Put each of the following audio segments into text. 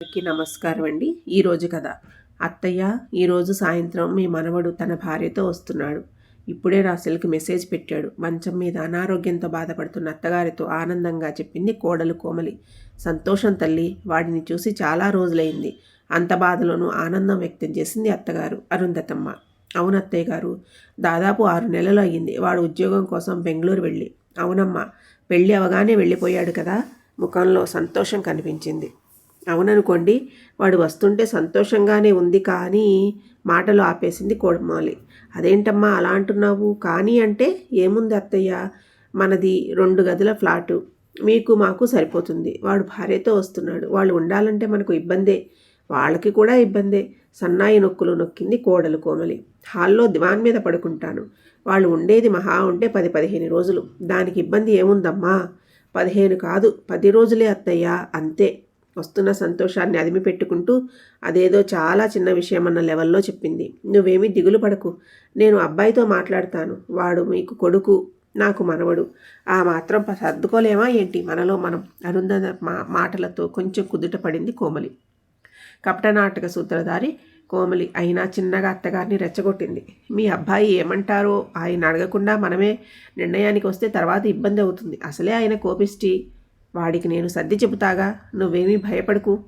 అందరికీ నమస్కారం అండి. ఈరోజు కథ. అత్తయ్య ఈరోజు సాయంత్రం మీ మనవడు తన భార్యతో వస్తున్నాడు. ఇప్పుడే రాసెల్కి మెసేజ్ పెట్టాడు. మంచం మీద అనారోగ్యంతో బాధపడుతున్న అత్తగారితో ఆనందంగా చెప్పింది కోడలు కోమలి. సంతోషం తల్లి వాడిని చూసి చాలా రోజులైంది. అంత బాధలోనూ ఆనందం వ్యక్తం చేసింది అత్తగారు అరుంధతమ్మ. అవును అత్తయ్య గారు దాదాపు ఆరు నెలలు అయ్యింది. వాడు ఉద్యోగం కోసం బెంగళూరు వెళ్ళి. అవునమ్మా పెళ్ళి అవగానే వెళ్ళిపోయాడు కదా. ముఖంలో సంతోషం కనిపించింది. అవుననుకోండి వాడు వస్తుంటే సంతోషంగానే ఉంది కానీ మాటలు ఆపేసింది కోడమాలి. అదేంటమ్మా అలా అంటున్నావు? కానీ అంటే ఏముంది అత్తయ్య? మనది రెండు గదుల ఫ్లాటు. మీకు మాకు సరిపోతుంది. వాడు భార్యతో వస్తున్నాడు. వాళ్ళు ఉండాలంటే మనకు ఇబ్బందే. వాళ్ళకి కూడా ఇబ్బందే. సన్నాయి నొక్కులు నొక్కింది కోడలు కోమలి. హాల్లో దివాన్ మీద పడుకుంటాను. వాళ్ళు ఉండేది మహా ఉంటే పది పదిహేను రోజులు. దానికి ఇబ్బంది ఏముందమ్మా? పదిహేను కాదు పది రోజులే అత్తయ్య. అంతే. వస్తున్న సంతోషాన్ని అదిమి పెట్టుకుంటూ అదేదో చాలా చిన్న విషయం అన్న లెవెల్లో చెప్పింది. నువ్వేమీ దిగులు పడకు. నేను అబ్బాయితో మాట్లాడతాను. వాడు మీకు కొడుకు నాకు మనవడు. ఆ మాత్రం సర్దుకోలేమా ఏంటి? మనలో మనం అరుంధ మా మాటలతో కొంచెం కుదుట పడింది కోమలి. కపటనాటక సూత్రధారి కోమలి అయినా చిన్నగా అత్తగారిని రెచ్చగొట్టింది. మీ అబ్బాయి ఏమంటారో ఆయన అడగకుండా మనమే నిర్ణయానికి వస్తే తర్వాత ఇబ్బంది అవుతుంది. అసలే ఆయన కోపిష్టి. వాడికి నేను సర్ది చెబుతాగా? నువ్వేమీ భయపడకు.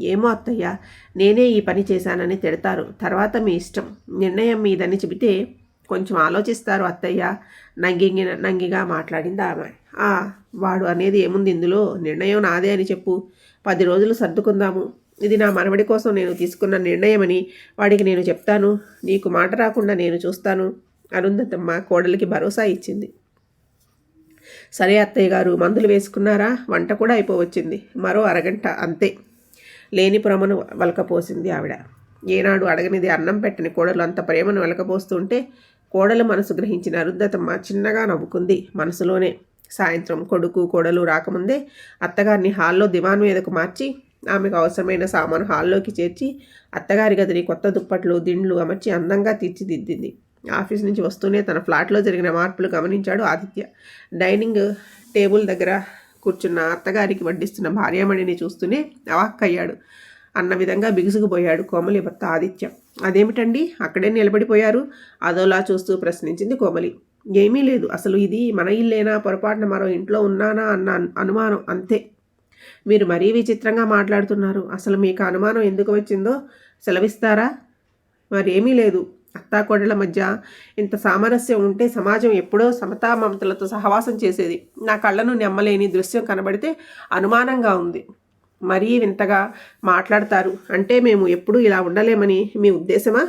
ఏమో అత్తయ్య నేనే ఈ పని చేశానని తిడతారు. తర్వాత మీ ఇష్టం. నిర్ణయం మీదని చెబితే కొంచెం ఆలోచిస్తారు అత్తయ్య. నంగింగి నంగిగా మాట్లాడింది ఆమె. ఆ వాడు అనేది ఏముంది ఇందులో? నిర్ణయం నాదే అని చెప్పు. పది రోజులు సర్దుకుందాము. ఇది నా మనవడి కోసం నేను తీసుకున్న నిర్ణయమని వాడికి నేను చెప్తాను. నీకు మాట రాకుండా నేను చూస్తాను. అరుంధతమ్మ కోడలికి భరోసా ఇచ్చింది. సరే అత్తయ్య గారు మందులు వేసుకున్నారా? వంట కూడా అయిపోవచ్చింది. మరో అరగంట అంతే. లేని ప్రేమను వలకపోసింది ఆవిడ. ఏనాడు అడగనిది అన్నం పెట్టని కోడలు అంత ప్రేమను వెలకపోస్తుంటే కోడలు మనసు గ్రహించిన అరుద్ధతమ్మ చిన్నగా నవ్వుకుంది మనసులోనే. సాయంత్రం కొడుకు కోడలు రాకముందే అత్తగారిని హాల్లో దివాన్ మీదకు మార్చి ఆమెకు అవసరమైన సామాను హాల్లోకి చేర్చి అత్తగారి గదిని కొత్త దుప్పట్లు దిండ్లు అమర్చి అందంగా తీర్చిదిద్దింది. ఆఫీస్ నుంచి వస్తూనే తన ఫ్లాట్లో జరిగిన మార్పులు గమనించాడు ఆదిత్య. డైనింగ్ టేబుల్ దగ్గర కూర్చున్న అత్తగారికి వడ్డిస్తున్న భార్యామణిని చూస్తూనే అవాక్కయ్యాడు. అన్న విధంగా బిగుసుకుపోయాడు కోమలి భర్త ఆదిత్య. అదేమిటండి? అక్కడే నిలబడిపోయారు? అదోలా చూస్తూ ప్రశ్నించింది కోమలి. ఏమీ లేదు. అసలు ఇది మన ఇల్లేనా? పొరపాటున మరో ఇంట్లో ఉన్నానా? అన్న అనుమానం. అంతే. మీరు మరీ విచిత్రంగా మాట్లాడుతున్నారు. అసలు మీకు అనుమానం ఎందుకు వచ్చిందో? సెలవిస్తారా? మరేమీ లేదు. అత్తాకోడల మధ్య ఇంత సామరస్యం ఉంటే సమాజం ఎప్పుడో సమతా మమతలతో సహవాసం చేసేది. నా కళ్ళను నెమ్మలేని దృశ్యం కనబడితే అనుమానంగా ఉంది. మరీ వింతగా మాట్లాడతారు. అంటే మేము ఎప్పుడూ ఇలా ఉండలేమని మీ ఉద్దేశమా?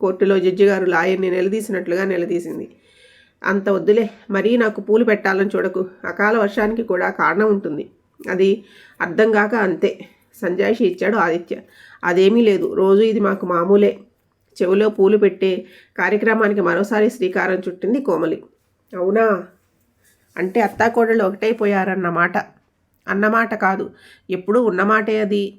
కోర్టులో జడ్జి గారు లాయర్ని నిలదీసినట్లుగా నిలదీసింది. అంత వద్దులే మరీ నాకు పూలు పెట్టాలని చూడకు. అకాల వర్షానికి కూడా కారణం ఉంటుంది. అది అర్థం కాక అంతే. సంజాయిషి ఇచ్చాడు ఆదిత్య. అదేమీ లేదు. రోజు ఇది మాకు మామూలే. చెవిలో పూలు పెట్టే కార్యక్రమానికి మరోసారి శ్రీకారం చుట్టింది కోమలి. అవునా? అంటే అత్తాకోడళ్ళు ఒకటైపోయారన్నమాట. అన్నమాట కాదు ఎప్పుడూ ఉన్నమాటే అది.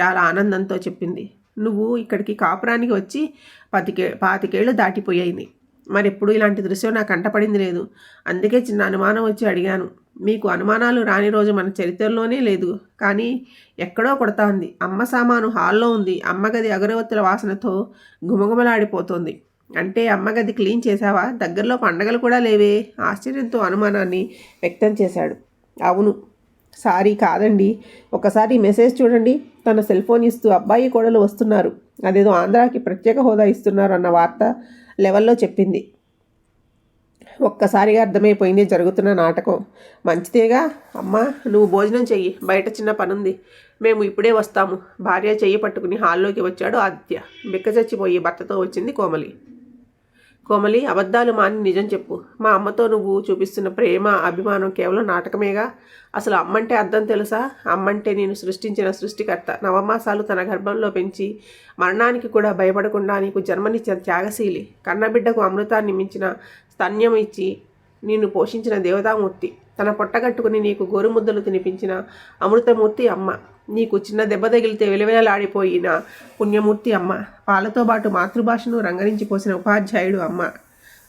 చాలా ఆనందంతో చెప్పింది. నువ్వు ఇక్కడికి కాపురానికి వచ్చి పతికే పాతికేళ్ళు దాటిపోయాయి. మరెప్పుడు ఇలాంటి దృశ్యం నాకు కంటపడింది లేదు. అందుకే చిన్న అనుమానం వచ్చి అడిగాను. మీకు అనుమానాలు రాని రోజు మన చరిత్రలోనే లేదు. కానీ ఎక్కడో కొడతా ఉంది అమ్మ సామాను హాల్లో ఉంది. అమ్మగది అగరవత్తుల వాసనతో గుమగుమలాడిపోతుంది అంటే అమ్మగది క్లీన్ చేశావా? దగ్గరలో పండగలు కూడా లేవే ఆశ్చర్యంతో అనుమానాన్ని వ్యక్తం చేశాడు. అవును. సారీ కాదండి. ఒకసారి మెసేజ్ చూడండి. తన సెల్ ఫోన్ ఇస్తూ అబ్బాయి కోడలు వస్తున్నారు. అదేదో ఆంధ్రాకి ప్రత్యేక హోదా ఇస్తున్నారు అన్న వార్త లెవెల్లో చెప్పింది. ఒక్కసారిగా అర్థమైపోయింది జరుగుతున్న నాటకం. మంచిదేగా? అమ్మా నువ్వు భోజనం చెయ్యి. బయట చిన్న పనుంది. మేము ఇప్పుడే వస్తాము. భార్య చెయ్యి పట్టుకుని హాల్లోకి వచ్చాడు ఆదిత్య. బిక్కచచ్చిపోయి భర్తతో వచ్చింది కోమలి. కోమలి అబద్ధాలు మాని నిజం చెప్పు. మా అమ్మతో నువ్వు చూపిస్తున్న ప్రేమ అభిమానం కేవలం నాటకమేగా? అసలు అమ్మంటే అర్థం తెలుసా? అమ్మంటే నేను సృష్టించిన సృష్టికర్త. నవమాసాలు తన గర్భంలో పెంచి మరణానికి కూడా భయపడకుండా నీకు జన్మనిచ్చిన త్యాగశీలి. కన్నబిడ్డకు అమృతాన్ని మించిన స్తన్యం ఇచ్చి నిన్ను పోషించిన దేవతామూర్తి. తన పొట్టగట్టుకుని నీకు గోరుముద్దలు తినిపించిన అమృతమూర్తి అమ్మ. నీకు చిన్న దెబ్బ తగిలితే విలువెలలాడిపోయిన పుణ్యమూర్తి అమ్మ. పాలతో పాటు మాతృభాషను రంగరించి పోసిన ఉపాధ్యాయుడు అమ్మ.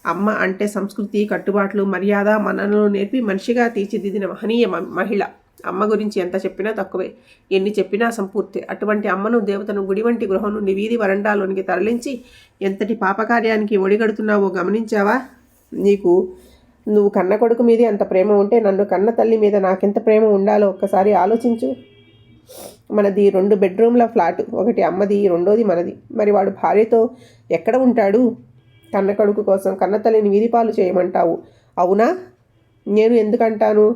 అమ్మ అంటే సంస్కృతి కట్టుబాట్లు మర్యాద మననలు నేర్పి మనిషిగా తీర్చిదిద్దిన మహనీయ మహిళ. అమ్మ గురించి ఎంత చెప్పినా తక్కువే. ఎన్ని చెప్పినా సంపూర్తి. అటువంటి అమ్మను దేవతను గుడి వంటి గృహం నుండి వీధి వరండాలోనికి తరలించి ఎంతటి పాపకార్యానికి ఒడిగడుతున్నావో గమనించావా? నీకు నువ్వు కన్న కొడుకు మీదే అంత ప్రేమ ఉంటే నన్ను కన్న తల్లి మీద నాకెంత ప్రేమ ఉండాలో ఒక్కసారి ఆలోచించు. మనది రెండు బెడ్రూమ్ల ఫ్లాట్ ఒకటి అమ్మది రెండోది మనది. మరి వాడు భార్యతో ఎక్కడ ఉంటాడు? కన్న కొడుకు కోసం కన్న తల్లిని వీధిపాలు చేయమంటావు. అవునా? నేను ఎందుకంటాను?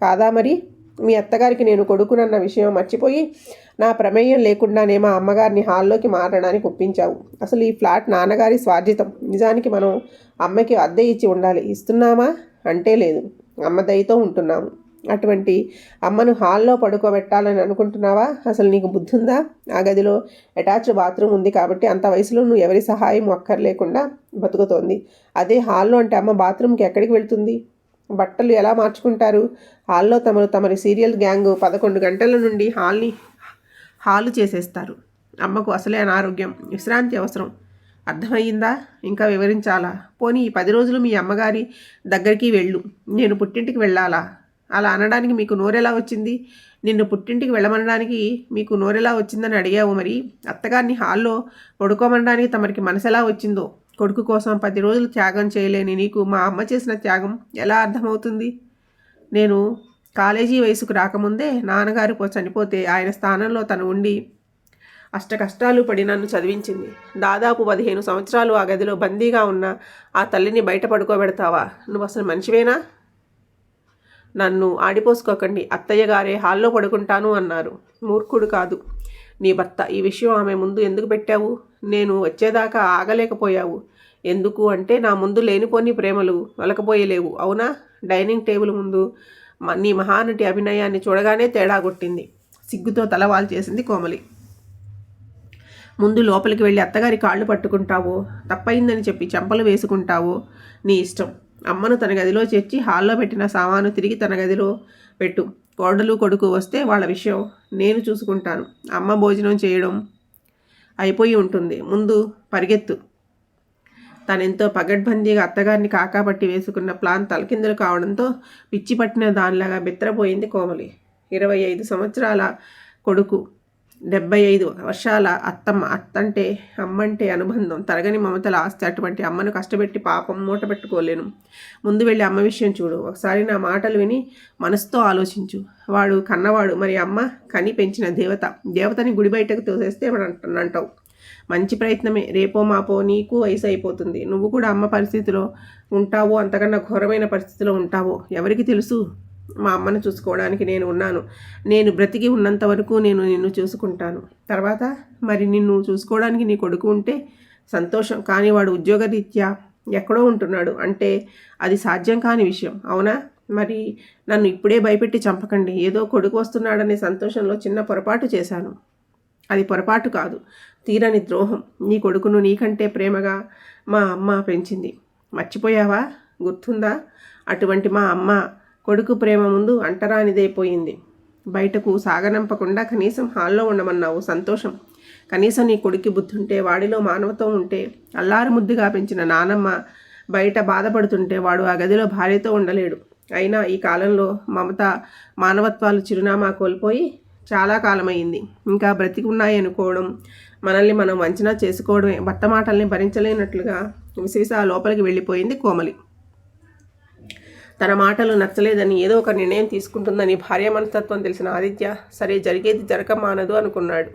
కాదా మరి? మీ అత్తగారికి నేను కొడుకునన్న విషయం మర్చిపోయి నా ప్రమేయం లేకుండానే మా అమ్మగారిని హాల్లోకి మారడానికి ఒప్పించావు. అసలు ఈ ఫ్లాట్ నాన్నగారి స్వార్జితం. నిజానికి మనం అమ్మకి అద్దె ఇచ్చి ఉండాలి. ఇస్తున్నామా అంటే లేదు. అమ్మ దయతో ఉంటున్నాము. అటువంటి అమ్మను హాల్లో పడుకోబెట్టాలని అనుకుంటున్నావా? అసలు నీకు బుద్ధి ఉందా ఆ గదిలో అటాచ్డ్ బాత్రూమ్ ఉంది కాబట్టి అంత వయసులో నువ్వు ఎవరి సహాయం అక్కర్లేకుండా బతుకుతోంది. అదే హాల్లో అంటే అమ్మ బాత్రూమ్కి ఎక్కడికి వెళ్తుంది? బట్టలు ఎలా మార్చుకుంటారు? హాల్లో తమరు తమరి సీరియల్ గ్యాంగ్ పదకొండు గంటల నుండి హాల్ని హాలు చేసేస్తారు. అమ్మకు అసలే అనారోగ్యం. విశ్రాంతి అవసరం. అర్థమయ్యిందా? ఇంకా వివరించాలా? పోనీ ఈ పది రోజులు మీ అమ్మగారి దగ్గరికి వెళ్ళు. నేను పుట్టింటికి వెళ్ళాలా? అలా అనడానికి మీకు నోరెలా వచ్చింది? నిన్ను పుట్టింటికి వెళ్ళమనడానికి మీకు నోరెలా వచ్చిందని అడిగావు మరి? అత్తగారిని హాల్లో పడుకోమనడానికి తమరికి మనసు ఎలా వచ్చిందో? కొడుకు కోసం పది రోజులు త్యాగం చేయలేని నీకు మా అమ్మ చేసిన త్యాగం ఎలా అర్థమవుతుంది? నేను కాలేజీ వయసుకు రాకముందే నాన్నగారు చనిపోతే ఆయన స్థానంలో తను ఉండి అష్ట కష్టాలు పడి నన్ను చదివించింది. దాదాపు పదిహేను సంవత్సరాలు ఆ గదిలో బందీగా ఉన్న ఆ తల్లిని బయట పడుకోబెడతావా? నువ్వు అసలు మనిషివేనా? నన్ను ఆడిపోసుకోకండి అత్తయ్య గారే హాల్లో పడుకుంటాను అన్నారు. మూర్ఖుడు కాదు. నీ భర్త ఈ విషయం ఆమె ముందు ఎందుకు పెట్టావు? నేను వచ్చేదాకా ఆగలేకపోయావు. ఎందుకు అంటే నా ముందు లేనిపోని ప్రేమలు వలకపోయలేవు. అవునా? డైనింగ్ టేబుల్ ముందు నీ మహానటి అభినయాన్ని చూడగానే తేడా కొట్టింది. సిగ్గుతో తలవాల్ చేసింది కోమలి. ముందు లోపలికి వెళ్ళి అత్తగారి కాళ్ళు పట్టుకుంటావో? తప్పయిందని చెప్పి చెంపలు వేసుకుంటావో? నీ ఇష్టం. అమ్మను తన గదిలో చేర్చి హాల్లో పెట్టిన సామాను తిరిగి తన గదిలో పెట్టు. కోడలు కొడుకు వస్తే వాళ్ళ విషయం నేను చూసుకుంటాను. అమ్మ భోజనం చేయడం అయిపోయి ఉంటుంది. ముందు పరిగెత్తు. తనెంతో పగడ్బందీగా అత్తగారిని కాకాపట్టి వేసుకున్న ప్లాన్ తలకిందులు కావడంతో పిచ్చి పట్టిన దానిలాగా బెత్తరపోయింది కోమలి. ఇరవై ఐదు సంవత్సరాల కొడుకు డెబ్బై ఐదు వర్షాల అత్తమ్మ అత్తంటే అమ్మంటే అనుబంధం. తరగని మమతల ఆస్తి అటువంటి అమ్మను కష్టపెట్టి పాపం మూట పెట్టుకోలేను. ముందు వెళ్ళి అమ్మ విషయం చూడు. ఒకసారి నా మాటలు విని మనసుతో ఆలోచించు. వాడు కన్నవాడు. మరి అమ్మ కని పెంచిన దేవత. దేవతని గుడి బయటకు తోసేస్తే అంటావు? మంచి ప్రయత్నమే. రేపో మాపో నీకు వయసు అయిపోతుంది. నువ్వు కూడా అమ్మ పరిస్థితిలో ఉంటావో అంతకన్నా ఘోరమైన పరిస్థితిలో ఉంటావో ఎవరికి తెలుసు? మా అమ్మను చూసుకోవడానికి నేను ఉన్నాను. నేను బ్రతికి ఉన్నంత వరకు నేను నిన్ను చూసుకుంటాను. తర్వాత మరి నిన్ను చూసుకోవడానికి నీ కొడుకు ఉంటే సంతోషం. కానీ వాడు ఉద్యోగరీత్యా ఎక్కడో ఉంటున్నాడు. అంటే అది సాధ్యం కాని విషయం. అవునా? మరి నన్ను ఇప్పుడే భయపెట్టి చంపకండి. ఏదో కొడుకు వస్తున్నాడనే సంతోషంలో చిన్న పొరపాటు చేశాను. అది పొరపాటు కాదు. తీరని ద్రోహం. నీ కొడుకును నీకంటే ప్రేమగా మా అమ్మ పెంచింది. మర్చిపోయావా? గుర్తుందా? అటువంటి మా అమ్మ కొడుకు ప్రేమ ముందు అంటరానిదైపోయింది. బయటకు సాగనంపకుండా కనీసం హాల్లో ఉండమన్నావు సంతోషం. కనీసం నీ కొడుకు బుద్ధుంటే వాడిలో మానవత్వం ఉంటే అల్లారు ముద్దుగా పెంచిన నానమ్మ బయట బాధపడుతుంటే వాడు ఆ గదిలో భార్యతో ఉండలేడు. అయినా ఈ కాలంలో మమత మానవత్వాలు చిరునామా కోల్పోయి చాలా కాలమైంది ఇంకా బ్రతికి అనుకోవడం మనల్ని మనం వంచనా చేసుకోవడమే భర్త మాటల్ని భరించలేనట్లుగా విశేష లోపలికి వెళ్ళిపోయింది కోమలి. తన మాటలు నచ్చలేదని ఏదో ఒక నిర్ణయం తీసుకుంటుందని భార్య మనస్తత్వం తెలిసిన ఆదిత్య సరే జరిగేది జరగ మానదు అనుకున్నాడు.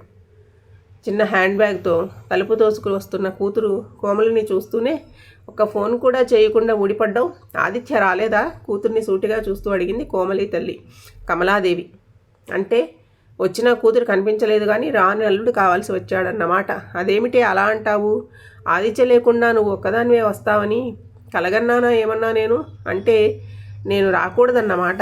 చిన్న హ్యాండ్ బ్యాగ్తో తలుపు తోసుకుని వస్తున్న కూతురు కోమలిని చూస్తూనే ఒక ఫోన్ కూడా చేయకుండా ఊడిపడ్డావు? ఆదిత్య రాలేదా? కూతుర్ని సూటిగా చూస్తూ అడిగింది కోమలి తల్లి. కమలాదేవి. అంటే వచ్చిన కూతురు కనిపించలేదు కానీ రాని అల్లుడు కావాల్సి వచ్చాడన్నమాట. అదేమిటి అలా అంటావు? ఆదిత్య లేకుండా నువ్వు ఒక్కదానివే వస్తావని కలగన్నానా ఏమన్నా నేను? అంటే నేను రాకూడదన్నమాట.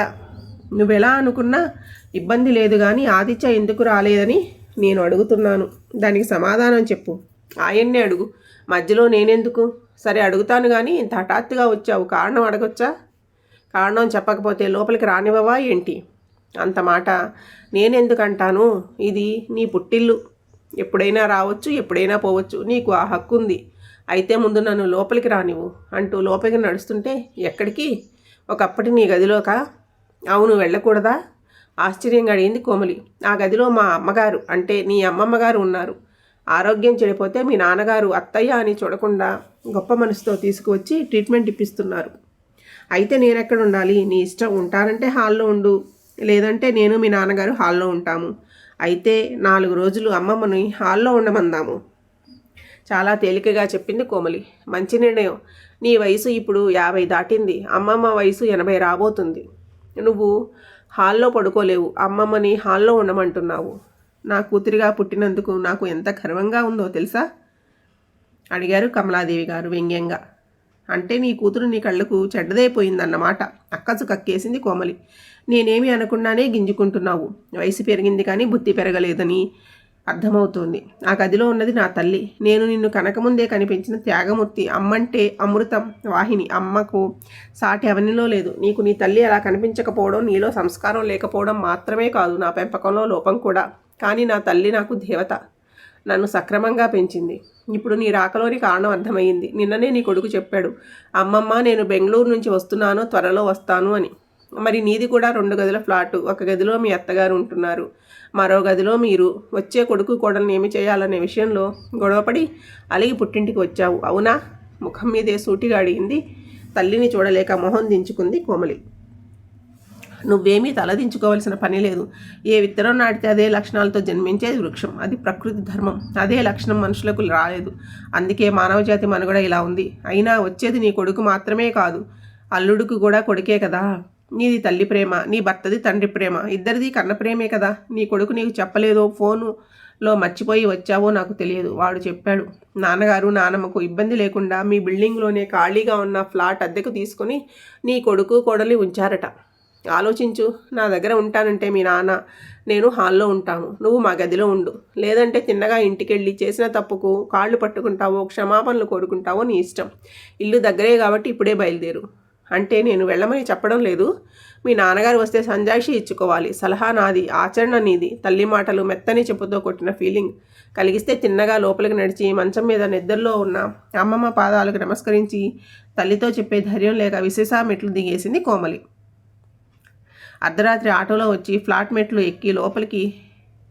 నువ్వెలా అనుకున్నా ఇబ్బంది లేదు కానీ ఆదిత్య ఎందుకు రాలేదని నేను అడుగుతున్నాను. దానికి సమాధానం చెప్పు. ఆయన్నే అడుగు. మధ్యలో నేనెందుకు? సరే అడుగుతాను కానీ ఇంత హఠాత్తుగా వచ్చావు. కారణం అడగొచ్చా? కారణం చెప్పకపోతే లోపలికి రానివ్వవా ఏంటి? అంత మాట. నేనెందుకంటాను? ఇది నీ పుట్టిల్లు. ఎప్పుడైనా రావచ్చు ఎప్పుడైనా పోవచ్చు. నీకు ఆ హక్కు ఉంది అయితే ముందు నన్ను లోపలికి రానివ్వు. అంటూ లోపలికి నడుస్తుంటే ఎక్కడికి? ఒకప్పటి నీ గదిలోక? అవును వెళ్ళకూడదా? ఆశ్చర్యంగా అడిగింది కోమలి. ఆ గదిలో మా అమ్మగారు అంటే నీ అమ్మమ్మగారు ఉన్నారు. ఆరోగ్యం చెడిపోతే మీ నాన్నగారు అత్తయ్య అని చూడకుండా గొప్ప మనసుతో తీసుకువచ్చి ట్రీట్మెంట్ ఇప్పిస్తున్నారు. అయితే నేను ఉండాలి నీ ఇష్టం ఉంటానంటే హాల్లో ఉండు. లేదంటే నేను మీ నాన్నగారు హాల్లో ఉంటాము. అయితే నాలుగు రోజులు అమ్మమ్మని హాల్లో ఉండమందాము. చాలా తేలికగా చెప్పింది కోమలి. మంచి నిర్ణయం. నీ వయసు ఇప్పుడు యాభై దాటింది. అమ్మమ్మ వయసు ఎనభై రాబోతుంది. నువ్వు హాల్లో పడుకోలేవు. అమ్మమ్మని హాల్లో ఉండమంటున్నావు. నా కూతురిగా పుట్టినందుకు నాకు ఎంత గర్వంగా ఉందో తెలుసా? అడిగారు కమలాదేవి గారు వ్యంగ్యంగా. అంటే నీ కూతురు నీ కళ్ళకు చెడ్డదైపోయిందన్నమాట. అక్కసు కక్కేసింది కోమలి. నేనేమి అనకుండానే గింజుకుంటున్నావు. వయసు పెరిగింది కానీ బుద్ధి పెరగలేదని అర్థమవుతోంది. ఆ గదిలో ఉన్నది నా తల్లి. నేను నిన్ను కనకముందే కనిపించిన త్యాగమూర్తి అమ్మంటే అమృతం వాహిని. అమ్మకు సాటి అవనిలో లేదు. నీకు నీ తల్లి అలా కనిపించకపోవడం నీలో సంస్కారం లేకపోవడం మాత్రమే కాదు నా పెంపకంలో లోపం కూడా. కానీ నా తల్లి నాకు దేవత. నన్ను సక్రమంగా పెంచింది. ఇప్పుడు నీ రాకలోని కారణం అర్థమైంది నిన్ననే నీ కొడుకు చెప్పాడు అమ్మమ్మ నేను బెంగళూరు నుంచి వస్తున్నాను త్వరలో వస్తాను అని. మరి నీది కూడా రెండు గదుల ఫ్లాటు. ఒక గదిలో మీ అత్తగారు ఉంటున్నారు. మరో గదిలో మీరు వచ్చే కొడుకు కోడల్ని ఏమి చేయాలనే విషయంలో గొడవపడి అలిగి పుట్టింటికి వచ్చావు. అవునా? ముఖం మీదే సూటిగా అడిగింది. తల్లిని చూడలేక మొహం దించుకుంది కోమలి. నువ్వేమీ తలదించుకోవాల్సిన పని లేదు. ఏ విత్తనం నాటితే అదే లక్షణాలతో జన్మించేది వృక్షం. అది ప్రకృతి ధర్మం. అదే లక్షణం మనుషులకు రాలేదు. అందుకే మానవజాతి మనుగడ ఇలా ఉంది. అయినా వచ్చేది నీ కొడుకు మాత్రమే కాదు. అల్లుడుకు కూడా కొడుకే కదా. నీది తల్లి ప్రేమ నీ భర్తది తండ్రి ప్రేమ ఇద్దరిది కన్న ప్రేమే కదా. నీ కొడుకు నీకు చెప్పలేదో ఫోనులో మర్చిపోయి వచ్చావో నాకు తెలియదు. వాడు చెప్పాడు నాన్నగారు నానమ్మకు ఇబ్బంది లేకుండా మీ బిల్డింగ్లోనే ఖాళీగా ఉన్న ఫ్లాట్ అద్దెకు తీసుకొని నీ కొడుకు కోడలి ఉంచారట. ఆలోచించు నా దగ్గర ఉంటానంటే మీ నాన్న నేను హాల్లో ఉంటాను. నువ్వు మా గదిలో ఉండు. లేదంటే తిన్నగా ఇంటికెళ్ళి చేసిన తప్పుకు కాళ్ళు పట్టుకుంటావో క్షమాపణలు కోరుకుంటావో నీ ఇష్టం. ఇల్లు దగ్గరే కాబట్టి ఇప్పుడే బయలుదేరు. అంటే నేను వెళ్ళమని చెప్పడం లేదు. మీ నాన్నగారు వస్తే సంజాయిషి ఇచ్చుకోవాలి. సలహా నాది ఆచరణ నీది. తల్లి మాటలు మెత్తని చెప్పుతో కొట్టిన ఫీలింగ్ కలిగిస్తే తిన్నగా లోపలికి నడిచి మంచం మీద నిద్రలో ఉన్న అమ్మమ్మ పాదాలకు నమస్కరించి తల్లితో చెప్పే ధైర్యం లేక విశేష మెట్లు దిగేసింది కోమలి. అర్ధరాత్రి ఆటోలో వచ్చి ఫ్లాట్ మెట్లు ఎక్కి లోపలికి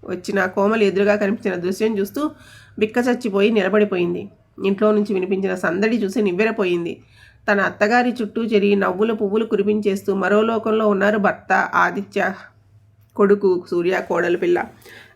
వచ్చిన కోమలి ఎదురుగా కనిపించిన దృశ్యం చూస్తూ బిక్క చచ్చిపోయి నిలబడిపోయింది. ఇంట్లో నుంచి వినిపించిన సందడి చూసి నివ్వెరపోయింది. తన అత్తగారి చుట్టూ చెరి నవ్వుల పువ్వులు కురిపించేస్తూ మరో లోకంలో ఉన్నారు భర్త ఆదిత్య కొడుకు సూర్య కోడలు పిల్ల.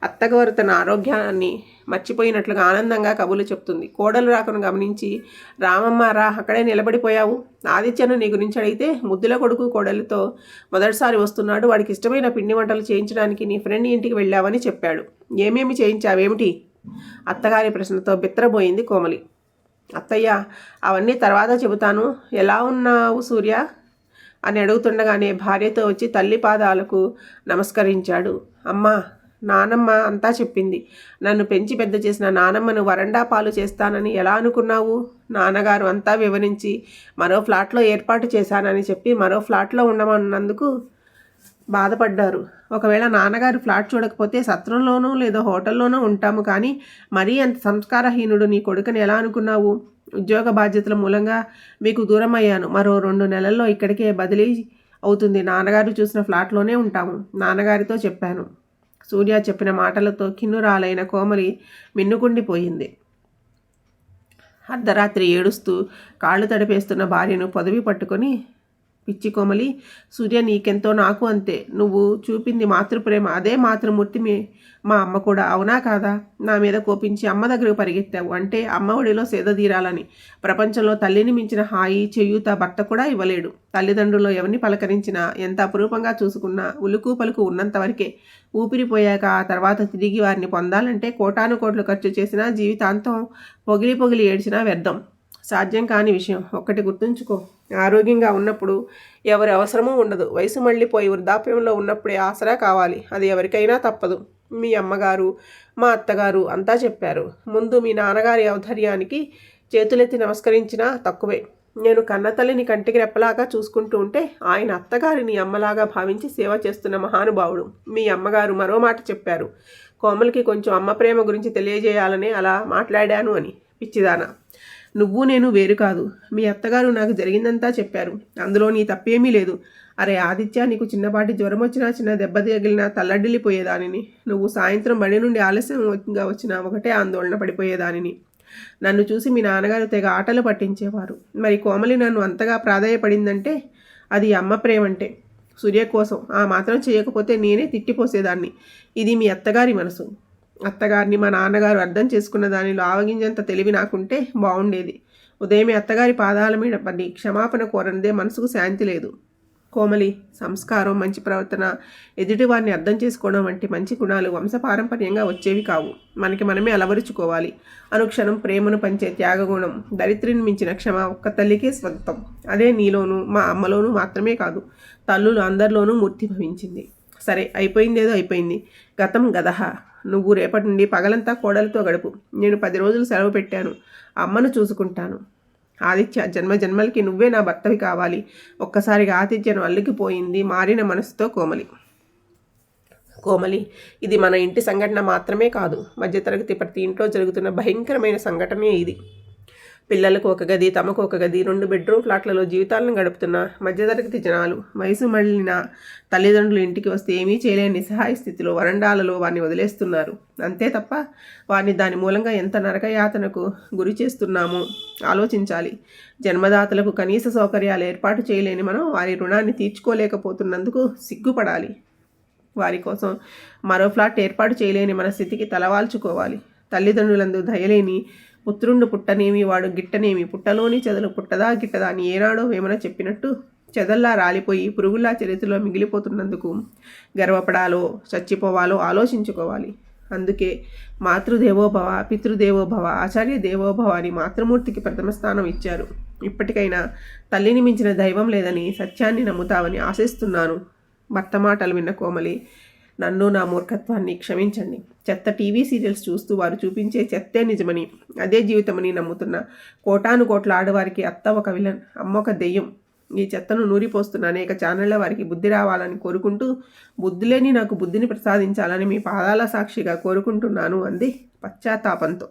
అత్తగారు తన ఆరోగ్యాన్ని మర్చిపోయినట్లుగా ఆనందంగా కబులు చెప్తుంది. కోడలు రాకను గమనించి రామమ్మ రా అక్కడే నిలబడిపోయావు? ఆదిత్యను నీ గురించి అడిగితే ముద్దుల కొడుకు కోడలితో మొదటిసారి వస్తున్నాడు. వాడికి ఇష్టమైన పిండి వంటలు చేయించడానికి నీ ఫ్రెండ్ ఇంటికి వెళ్ళావని చెప్పాడు. ఏమేమి చేయించావేమిటి? అత్తగారి ప్రశ్నతో బిత్రబోయింది కోమలి. అత్తయ్య అవన్నీ తర్వాత చెబుతాను. ఎలా ఉన్నావు సూర్య? అని అడుగుతుండగానే భార్యతో వచ్చి తల్లి పాదాలకు నమస్కరించాడు. అమ్మా నానమ్మ అంతా చెప్పింది. నన్ను పెంచి పెద్ద చేసిన నానమ్మను వరండా పాలు చేస్తానని ఎలా అనుకున్నావు? నాన్నగారు అంతా వివరించి మరో ఫ్లాట్లో ఏర్పాటు చేశానని చెప్పి మరో ఫ్లాట్లో ఉండమన్నందుకు బాధపడ్డారు. ఒకవేళ నాన్నగారు ఫ్లాట్ చూడకపోతే సత్రంలోనూ లేదా హోటల్లోనూ ఉంటాము కానీ మరీ అంత సంస్కారహీనుడు నీ కొడుకుని ఎలా అనుకున్నావు? ఉద్యోగ బాధ్యతల మూలంగా మీకు దూరం అయ్యాను. మరో రెండు నెలల్లో ఇక్కడికే బదిలీ అవుతుంది. నాన్నగారు చూసిన ఫ్లాట్లోనే ఉంటాము. నాన్నగారితో చెప్పాను. సూర్య చెప్పిన మాటలతో కిన్నురాలైన కోమలి మిన్నుకుండిపోయింది. అర్ధరాత్రి ఏడుస్తూ కాళ్ళు తడిపేస్తున్న భార్యను పొదవి పట్టుకొని పిచ్చి కోమలి సూర్య నీకెంతో నాకు అంతే. నువ్వు చూపింది మాతృప్రేమ అదే మాతృమూర్తి మీ మా అమ్మ కూడా అవునా కాదా? నా మీద కోపించి అమ్మ దగ్గరకు పరిగెత్తావు. అంటే అమ్మ ఒడిలో సేద తీరాలని ప్రపంచంలో తల్లిని మించిన హాయి చేయూత భర్త కూడా ఇవ్వలేడు. తల్లిదండ్రులు ఎవరిని పలకరించినా ఎంత అపురూపంగా చూసుకున్నా ఉలుకు పలుకు ఉన్నంత వరకే ఊపిరిపోయాక ఆ తర్వాత తిరిగి వారిని పొందాలంటే కోటాను కోట్లు ఖర్చు చేసినా జీవితాంతం పొగిలి పొగిలి ఏడ్చినా వ్యర్థం. సాధ్యం కాని విషయం. ఒక్కటి గుర్తుంచుకో. ఆరోగ్యంగా ఉన్నప్పుడు ఎవరి అవసరమూ ఉండదు. వయసు మళ్ళీపోయి వృద్ధాప్యంలో ఉన్నప్పుడే ఆసరా కావాలి. అది ఎవరికైనా తప్పదు. మీ అమ్మగారు మా అత్తగారు అంతా చెప్పారు. ముందు మీ నాన్నగారి ఔధర్యానికి చేతులెత్తి నమస్కరించినా తక్కువే. నేను కన్నతల్లిని కంటికి రెప్పలాగా చూసుకుంటూ ఉంటే ఆయన అత్తగారిని అమ్మలాగా భావించి సేవ చేస్తున్న మహానుభావుడు. మీ అమ్మగారు మరో మాట చెప్పారు. కోమలికి కొంచెం అమ్మ ప్రేమ గురించి తెలియజేయాలని అలా మాట్లాడాను అని. పిచ్చిదానా. నువ్వు నేను వేరు కాదు. మీ అత్తగారు నాకు జరిగిందంతా చెప్పారు. అందులో నీ తప్పేమీ లేదు. అరే ఆదిత్య నీకు చిన్నపాటి జ్వరం వచ్చినా చిన్న దెబ్బ తగిలినా తల్లడిల్లిపోయేదానిని. నువ్వు సాయంత్రం బడి నుండి ఆలస్యంగా వచ్చినా ఒకటే ఆందోళన పడిపోయేదానిని. నన్ను చూసి మీ నాన్నగారు తెగ ఆటలు పట్టించేవారు. మరి కోమలి నన్ను అంతగా ప్రాధాయపడిందంటే అది అమ్మ ప్రేమంటే. సూర్య కోసం ఆ మాత్రం చేయకపోతే నేనే తిట్టిపోసేదాన్ని. ఇది మీ అత్తగారి మనసు. అత్తగారిని మా నాన్నగారు అర్థం చేసుకున్న దానిలో ఆవగింజంత తెలివి నాకుంటే బాగుండేది ఉదయమే అత్తగారి పాదాల మీద పడి క్షమాపణ కోరనిదే మనసుకు శాంతి లేదు. కోమలి సంస్కారం మంచి ప్రవర్తన ఎదుటివారిని అర్థం చేసుకోవడం వంటి మంచి గుణాలు వంశపారంపర్యంగా వచ్చేవి కావు. మనకి మనమే అలవరుచుకోవాలి. అనుక్షణం ప్రేమను పంచే త్యాగగుణం దరిద్రిని మించిన క్షమ ఒక్క తల్లికే స్వంతం. అదే నీలోనూ మా అమ్మలోనూ మాత్రమే కాదు తల్లులు అందరిలోనూ మూర్తి భవించింది. సరే అయిపోయిందేదో అయిపోయింది. గతం గదహ. నువ్వు రేపటి నుండి పగలంతా కోడలతో గడుపు. నేను పది రోజులు సెలవు పెట్టాను. అమ్మను చూసుకుంటాను. ఆదిత్య జన్మ జన్మలకి నువ్వే నా భర్తవి కావాలి. ఒక్కసారిగా ఆతిథ్యను అల్లుకిపోయింది మారిన మనసుతో కోమలి. కోమలి ఇది మన ఇంటి సంఘటన మాత్రమే కాదు. మధ్యతరగతి ప్రతి ఇంట్లో జరుగుతున్న భయంకరమైన సంఘటనే ఇది. పిల్లలకు ఒక గది తమకు ఒక గది రెండు బెడ్రూమ్ ఫ్లాట్లలో జీవితాలను గడుపుతున్న మధ్యతరగతి జనాలు వయసు మళ్ళిన తల్లిదండ్రులు ఇంటికి వస్తే ఏమీ చేయలేని నిస్సహాయ స్థితిలో వరండాలలో వారిని వదిలేస్తున్నారు. అంతే తప్ప వారిని దాని మూలంగా ఎంత నరకయాతనకు గురి చేస్తున్నామో ఆలోచించాలి. జన్మదాతలకు కనీస సౌకర్యాలు ఏర్పాటు చేయలేని మనం వారి రుణాన్ని తీర్చుకోలేకపోతున్నందుకు సిగ్గుపడాలి. వారి కోసం మరో ఫ్లాట్ ఏర్పాటు చేయలేని మన స్థితికి తలవాల్చుకోవాలి. తల్లిదండ్రులందు దయలేని పుత్రుండు పుట్టనేమి వాడు గిట్టనేమి పుట్టలోని చెదలు పుట్టదా గిట్టదా అని ఏనాడో వేమన చెప్పినట్టు చెదల్లా రాలిపోయి పురుగుల్లా చరిత్రలో మిగిలిపోతున్నందుకు గర్వపడాలో చచ్చిపోవాలో ఆలోచించుకోవాలి. అందుకే మాతృదేవోభవ పితృదేవోభవ ఆచార్య దేవోభవ అని మాతృమూర్తికి ప్రథమ స్థానం ఇచ్చారు. ఇప్పటికైనా తల్లిని మించిన దైవం లేదని సత్యాన్ని నమ్ముతావని ఆశిస్తున్నాను. భర్త మాటలు విన్న కోమలి నన్ను నా మూర్ఖత్వాన్ని క్షమించండి. చెత్త టీవీ సీరియల్స్ చూస్తూ వారు చూపించే చెత్తే నిజమని అదే జీవితమని నమ్ముతున్న కోటాను కోట్ల ఆడవారికి అత్త ఒక విలన్ అమ్మ ఒక దెయ్యం. ఈ చెత్తను నూరిపోస్తున్న అనేక ఛానళ్ళ వారికి బుద్ధి రావాలని కోరుకుంటూ బుద్ధి లేని నాకు బుద్ధిని ప్రసాదించాలని మీ పాదాల సాక్షిగా కోరుకుంటున్నాను అంది పశ్చాత్తాపంతో.